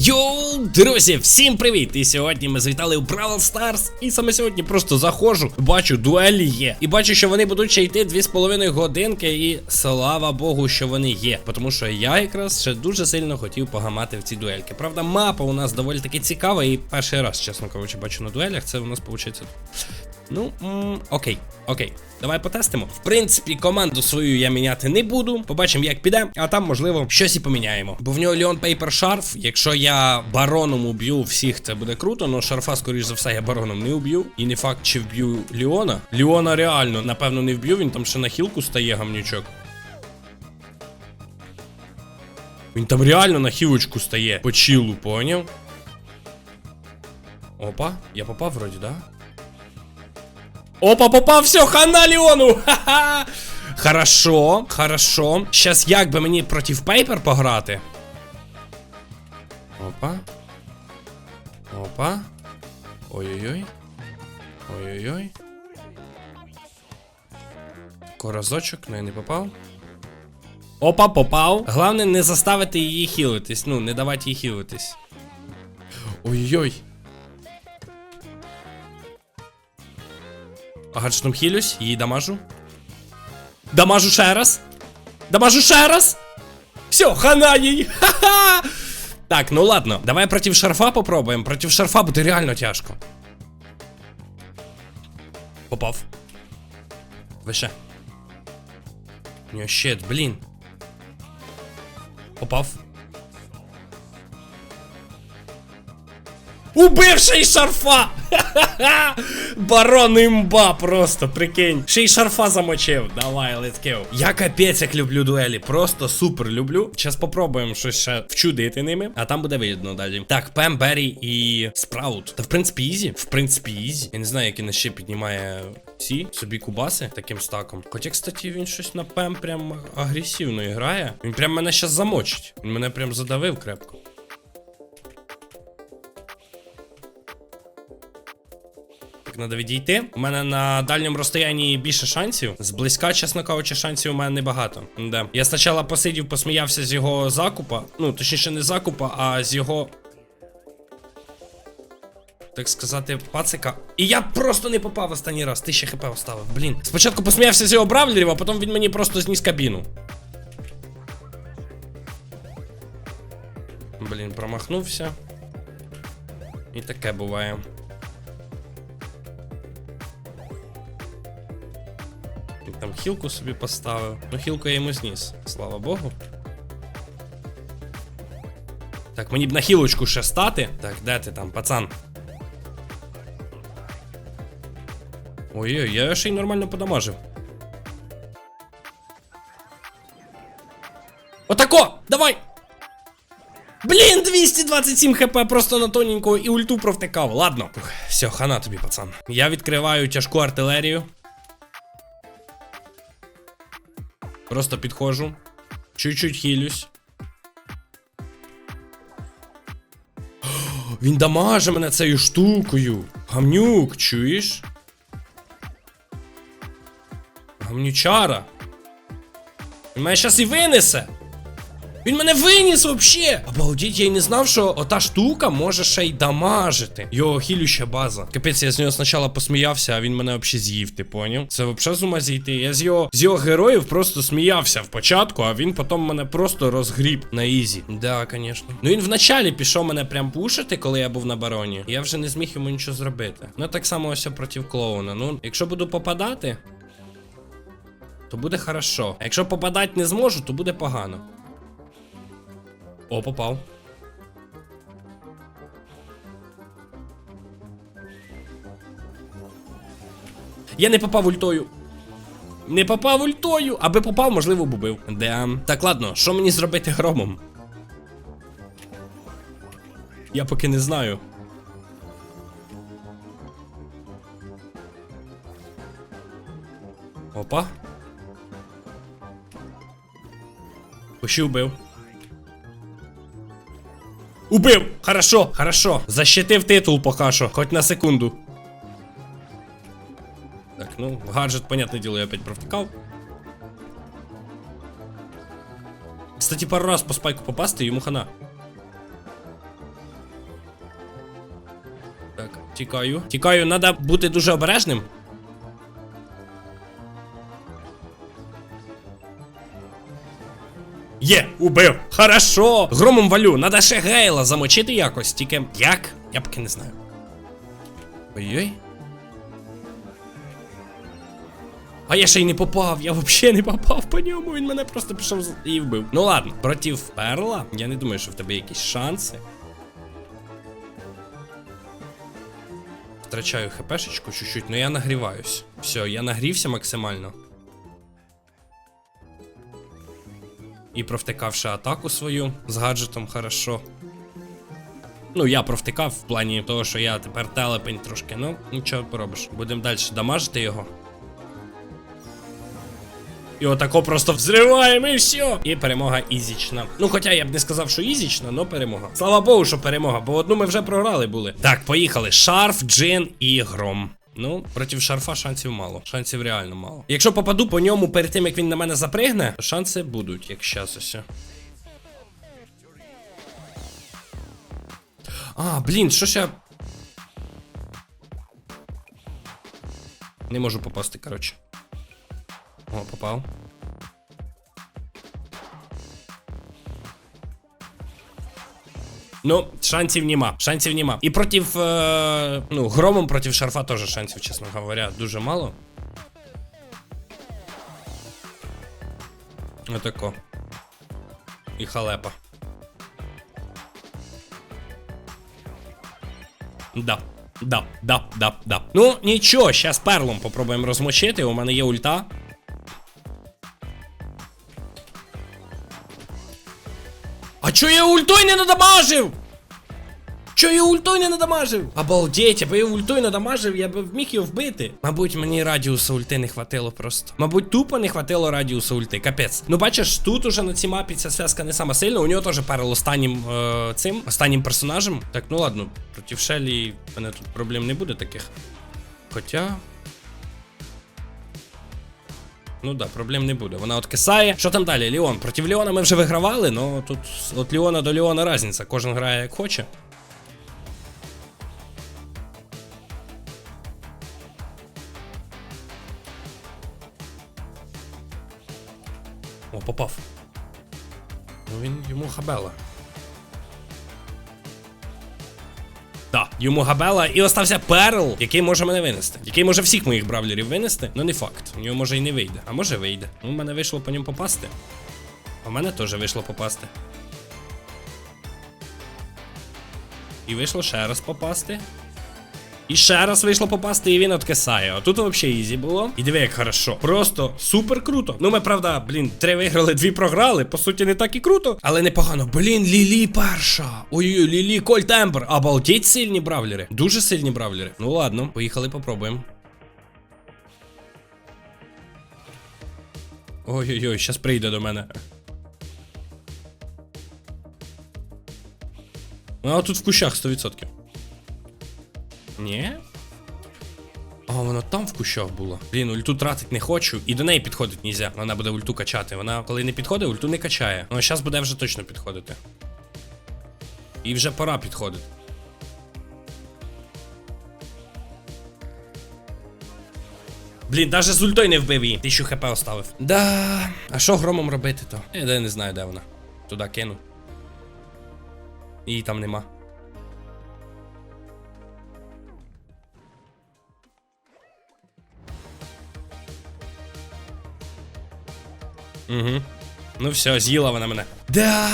Йоу, друзі, всім привіт! І сьогодні ми завітали у Бравл Старс. І саме сьогодні просто заходжу, бачу, дуелі є. І бачу, що вони будуть ще йти 2,5 годинки. І слава Богу, що вони є. Тому що я якраз ще дуже сильно хотів погамати в ці дуельки. Правда, мапа у нас доволі таки цікава, і перший раз, чесно кажучи, бачу на дуелях. Це у нас виходить. Ну, м окей, окей. Давай потестимо. В принципі, команду свою я міняти не буду. Побачимо, як піде, а там, можливо, щось і поміняємо. Бо в нього Леон Пейпер Шарф. Якщо я бароном уб'ю всіх, це буде круто, але шарфа, скоріш за все, я бароном не уб'ю. І не факт, чи вб'ю Леона. Леона реально, напевно, не вб'ю, він там ще на хілку стає гамнючок. Він там реально на хілочку стає. По чілу, поняв? Опа, я попав вроді, да? Опа, попав, все, хана Леону! Ха-ха! Хорошо, хорошо. Щас як би мені проти Пейпер пограти? Опа. Опа. Ой-ой-ой. Ой-ой-ой. Коразочок, ну я не попав. Опа, попав. Головне не заставити її хілитись. Ну, не давати їй хілитись. Ой-ой-ой. Гаджетом хілюсь, її дамажу. Дамажу ще раз. Дамажу ще раз. Все, хана їй. Ха-ха. Так, ну ладно, давай проти шарфа попробуємо. Проти шарфа буде реально тяжко. Попав. Вище. Ні, щит, блін. Попав. Убивший шарфа! Барон імба просто, прикинь. Ще й шарфа замочив. Давай, let's go. Я капець як люблю дуелі. Просто супер люблю. Зараз попробуємо щось ще вчудити ними, а там буде видно далі. Так, Пем, Беррі і Спраут. Та в принципі ізі. В принципі, ізі. Я не знаю, як він ще піднімає ці собі кубаси таким стаком. Хоча, кстати, він щось на Пем прям агресивно грає. Він прям мене щас замочить. Він мене прям задавив крепко. Треба відійти. У мене на дальньому розстоянні більше шансів. Зблизька, чесно кажучи, шансів у мене небагато. Да. Я спочатку посидів, посміявся з його закупа. Ну, точніше, не закупа, а з його. Так сказати, пацика. І я просто не попав останній раз. Ти ще хп оставив. Блін. Спочатку посміявся з його бравлерів, а потім він мені просто зніс кабіну. Блін, промахнувся. І таке буває. Там хілку собі поставив. Ну, хілку я йому зніс, слава Богу. Так, мені б на хілочку ще стати. Так, де ти там, пацан? Ой-ой, я ще й нормально подамажив. Отако! Давай! Блін, 227 хп просто на тоненького і ульту провтикав. Ладно. Все, хана тобі, пацан. Я відкриваю тяжку артилерію. Просто підходжу. Чуть-чуть хилюсь. Він дамаже мене цією штукою. Гамнюк, чуєш? Гамнючара. Він мене щас і винесе. Він мене виніс вообще! Обалдіть, я й не знав, що ота штука може ще й дамажити. Його хілюща база. Капець, я з нього спочатку посміявся, а він мене взагалі з'їв, ти поняв? Це взагалі з ума зійти. Я з його з його героїв просто сміявся в початку, а він потім мене просто розгріб на ізі. Да, звісно. Ну він вначалі пішов мене прям пушити, коли я був на бароні. Я вже не зміг йому нічого зробити. Ну так само ось проти клоуна. Ну, якщо буду попадати, то буде хорошо. А якщо попадати не зможу, то буде погано. О, попав. Я не попав ультою. Не попав ультою, аби попав, можливо, б убив. Да. Так, ладно, що мені зробити громом? Я поки не знаю. Опа. Почти убив. Убив! Хорошо, хорошо. Защитив титул пока що, хоч на секунду. Так, ну, гаджет, понятное дело, я опять провтыкал. Кстати, пару раз по спайку попасть, и ему хана. Так, тікаю. Тікаю, треба бути дуже обережним. Є, убив! Хорошо! Громом валю, надо ще гейла замочити якось, тільки як? Я поки не знаю. Ой-ой. А я ще й не попав, я взагалі не попав по ньому, він мене просто пішов і вбив. Ну ладно, проти перла, я не думаю, що в тебе якісь шанси. Втрачаю хпшечку чуть-чуть, але я нагріваюсь. Все, я нагрівся максимально. І провтикавши атаку свою з гаджетом, хорошо. Ну, я провтикав в плані того, що я тепер телепень трошки. Ну, нічого поробиш. Будемо далі дамажити його. І отако просто взриваємо і все. І перемога ізічна. Ну, хоча я б не сказав, що ізічна, але перемога. Слава Богу, що перемога, бо одну ми вже програли були. Так, поїхали. Шарф, джин і гром. Ну, проти шарфа шансів мало. Шансів реально мало. Якщо попаду по ньому перед тим, як він на мене запригне, шанси будуть, як щас ось. А, блін, що я. Не можу попасти, коротше. О, попав. Ну, шансів нема. Шансів нема. І проти. Е, ну, громом проти шарфа теж шансів, чесно говоря, дуже мало. Отако. І халепа. Да. Да, да, да, да. Ну, нічого, щас перлом попробуємо розмочити. У мене є ульта. Чо я ультой не надамажив? Чо я ультой не надамажив? Обалдеть, аби я ультой надамажив, я би вміг його вбити. Мабуть, мені радіуса ульти не хватило просто. Мабуть, тупо не хватило радіуса ульти. Капець. Ну бачиш, тут уже на цій мапі ця зв'язка не сама сильна. У нього теж перел останнім е, цим, останнім персонажем. Так, ну ладно, проти Шелі мене тут проблем не буде таких. Хоча. Ну да, проблем не буде. Вона откисає. Що там далі? Ліон. Проти Ліона ми вже вигравали, але тут від Ліона до Ліона різниця. Кожен грає як хоче. О, попав. Ну він йому хабела. Йому габела і остався перл, який може мене винести. Який може всіх моїх бравлерів винести, але не факт. У нього може і не вийде. А може вийде. Ну, в мене вийшло по ньому попасти. А в мене теж вийшло попасти. І вийшло ще раз попасти. І ще раз вийшло попасти, і він откисає. А тут взагалі ізі було. І диви, як хорошо. Просто супер круто. Ну, ми, правда, блін, три виграли, дві програли. По суті, не так і круто. Але непогано. Блін, Лілі перша. Ой-ой, Лілі, Коль Темпер. Обалдеть сильні бравлери. Дуже сильні бравлери. Ну ладно, поїхали, попробуємо. Ой-ой-ой, щас прийде до мене. Ну, а тут в кущах 100%. Ні? А, вона там в кущах була. Блін, ульту тратить не хочу. І до неї підходить нельзя. Вона буде ульту качати. Вона, коли не підходить, ульту не качає. Ну, зараз буде вже точно підходити. І вже пора підходити. Блін, навіть з ультою не вбив її. Тисячу хп оставив. Да. А що громом робити то? Я не знаю, де вона. Туди кину. Її там нема. Угу. Ну все, з'їла вона мене. Да.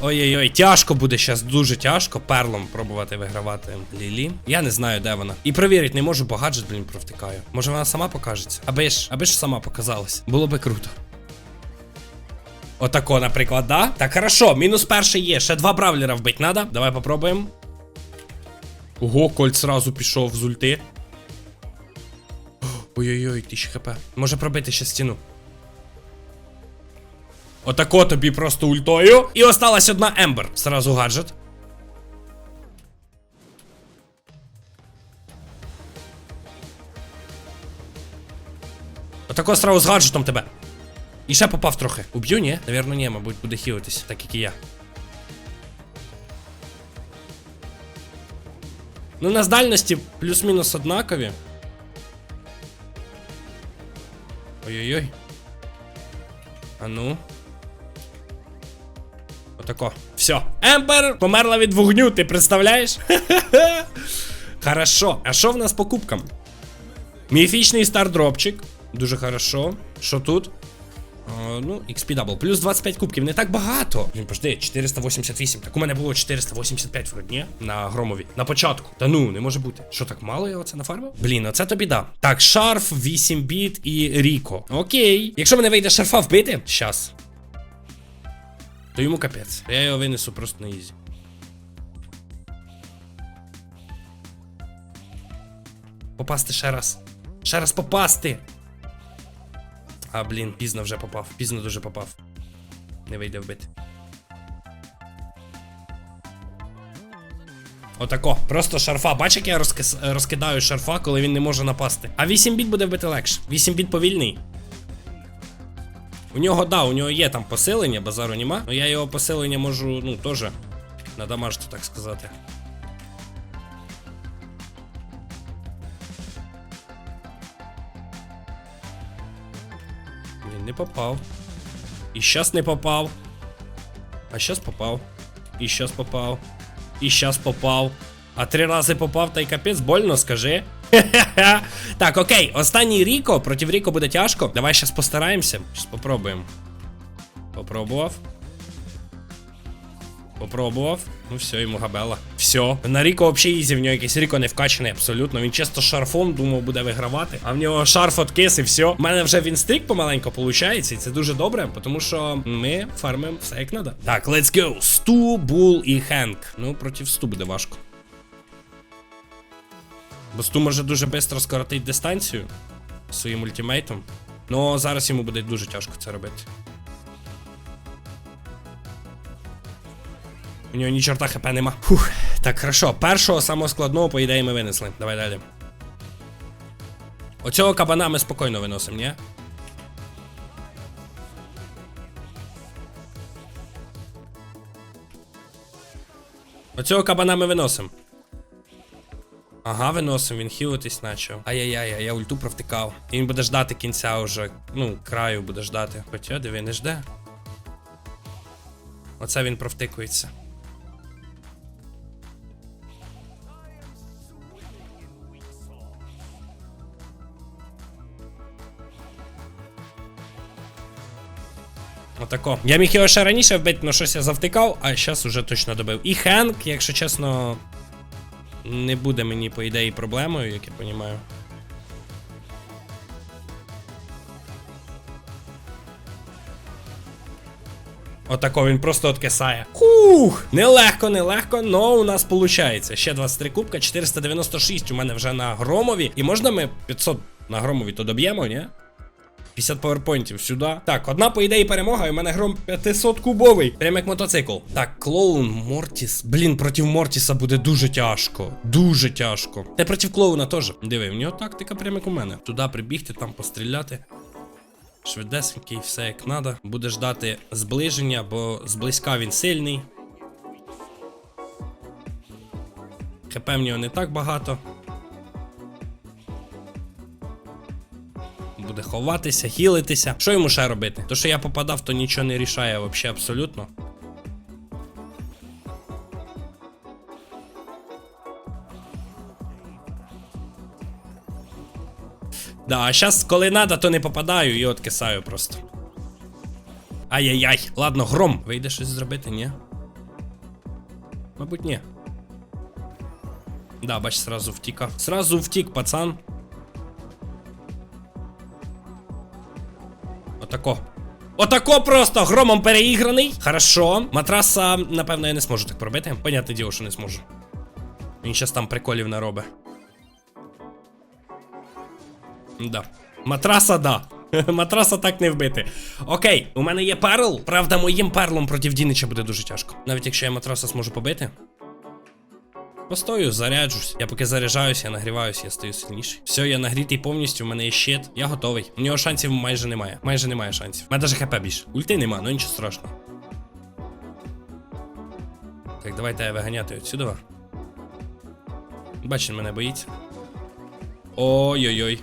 Ой-ой-ой, тяжко буде зараз, дуже тяжко перлом пробувати вигравати Лілі. Я не знаю, де вона. І провірити не можу, бо гаджет, блін, провтикаю. Може вона сама покажеться? Аби ж, аби ж сама показалась. Було би круто. Отако, наприклад, да? Так, хорошо, мінус перший є. Ще два бравлера вбить надо. Давай попробуємо. Ого, кольт сразу пішов з ульти. Ой-ой-ой, 1000 хп. Може пробити ще стіну. Отако тобі просто ультою. І осталась одна Ембер. Сразу гаджет. Отако сразу з гаджетом тебе. І ще попав трохи. Уб'ю, ні? Навірно, ні, мабуть, буде хілитись, так як і я. Ну, на з дальності плюс-мінус однакові. Ой-ой-ой. А ну. Отако. Все. Ембер померла від вогню, ти представляєш? Хорошо. А що в нас по кубкам? Міфічний стардропчик. Дуже хорошо. Що тут? А, ну, XP Double. Плюс 25 кубків, не так багато. Він пожди, 488. Так у мене було 485 вроді, ні? На громові. На початку. Та ну, не може бути. Що так мало я оце нафармив? Блін, оце тобі да. Так, шарф, 8 біт і Ріко. Окей. Якщо мене вийде шарфа вбити, щас. То йому капець. Я його винесу просто на ізі. Попасти ще раз. Ще раз попасти. А, блін, пізно вже попав. Пізно дуже попав. Не вийде вбити. Отако, просто шарфа. Бач, як я розкидаю шарфа, коли він не може напасти. А 8 біт буде вбити легше. 8 біт повільний. У нього, да, у нього є там посилення, базару нема. Но я його посилення можу, ну, теж надамажити, так сказати. Він не попав. І щас не попав. А щас попав. І щас попав. І щас попав. А три рази попав, та й капець, больно, скажи. Так, окей, останній Ріко. Проти Ріко буде тяжко. Давай щас постараємося. Щас попробуємо. Попробував. Попробував. Ну все, йому габела. Все. На Ріко взагалі ізі, в нього якийсь Ріко не вкачаний абсолютно. Він чисто шарфом думав, буде вигравати. А в нього шарф откис і все. У мене вже він стрік помаленько виходить, і це дуже добре, тому що ми фармимо все як треба. Так, let's go. Сту, Бул і Хенк. Ну, проти Сту буде важко. Бо Сту може дуже швидко скоротити дистанцію своїм ультимейтом. Ну, зараз йому буде дуже тяжко це робити. У нього ні чорта хп нема. Фух. Так, хорошо. Першого самого складного, по ідеї, ми винесли. Давай далі. Оцього кабана ми спокійно виносимо, ні? Оцього кабана ми виносимо. Ага, виносимо, він хілитись почав. Ай-яй-яй, а я ульту провтикав. І він буде ждати кінця уже. Ну, краю буде ждати. Хоча диви, не жде. Оце він провтикується. Отако. Я міг його ще раніше вбити, але щось я завтикав, а зараз уже точно добив. І Хенк, якщо чесно, не буде мені, по ідеї, проблемою, як я розумію. Отако він просто откисає. Хух! Нелегко, нелегко, но у нас виходить. Ще 23 кубка, 496 у мене вже на громові. І можна ми 500 на громові то доб'ємо, ні? 50 паверпойнтів сюди. Так, одна по ідеї перемога, і в мене гром 500 кубовий. Прям як мотоцикл. Так, клоун Мортіс. Блін, проти Мортіса буде дуже тяжко. Дуже тяжко. Та проти клоуна теж. Диви, в нього тактика прям як у мене. Туди прибігти, там постріляти. Швидесенький, все як треба. Буде ждати зближення, бо зблизька він сильний. ХП в нього не так багато. Буде ховатися, хілитися. Що йому ще робити? То, що я попадав, то нічого не рішає взагалі абсолютно. Да, а зараз, коли надо, то не попадаю і откисаю просто. Ай-яй-яй. Ладно, гром. Вийде щось зробити, ні? Мабуть, ні. Да, бач, сразу втікав. Сразу втік, пацан. Отако. Отако просто громом переіграний. Хорошо. Матраса, напевно, я не зможу так пробити. Понятне діло, що не зможу. Він щас там приколів наробить. Да. Матраса, да. Матраса так не вбити. Окей, у мене є перл. Правда, моїм перлом проти Дінича буде дуже тяжко. Навіть якщо я матраса зможу побити. Постою, заряджусь. Я поки заряджаюсь, я нагріваюсь, я стаю сильніший. Все, я нагрітий повністю, у мене є щит. Я готовий. У нього шансів майже немає. Майже немає шансів. У мене навіть хп більше. Ульти нема, ну нічого страшного. Так, давайте я виганяти отсюди. Бачить, мене боїться. Ой-ой-ой.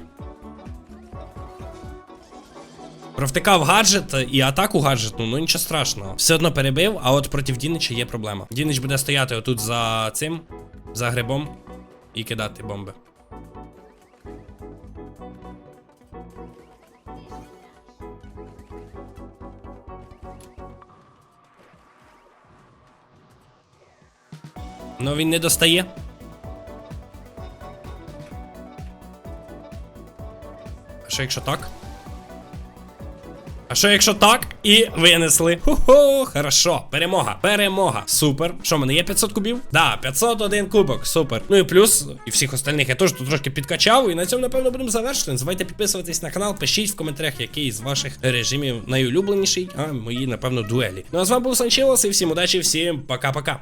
Провтикав гаджет і атаку гаджетну, ну нічого страшного. Все одно перебив, а от проти Дінича є проблема. Дінич буде стояти отут за цим, за грибом і кидати бомби. Ну він не достає. А що якщо так? А що якщо так? І винесли. Хо-хо, хорошо. Перемога. Перемога. Супер. Що, в мене є 500 кубів? Да, 501 кубок. Супер. Ну і плюс, і всіх остальних я теж тут трошки підкачав. І на цьому, напевно, будемо завершити. Не забувайте підписуватись на канал, пишіть в коментарях, який з ваших режимів найулюбленіший, а мої, напевно, дуелі. Ну а з вами був Санчилос, і всім удачі, всім пока-пока.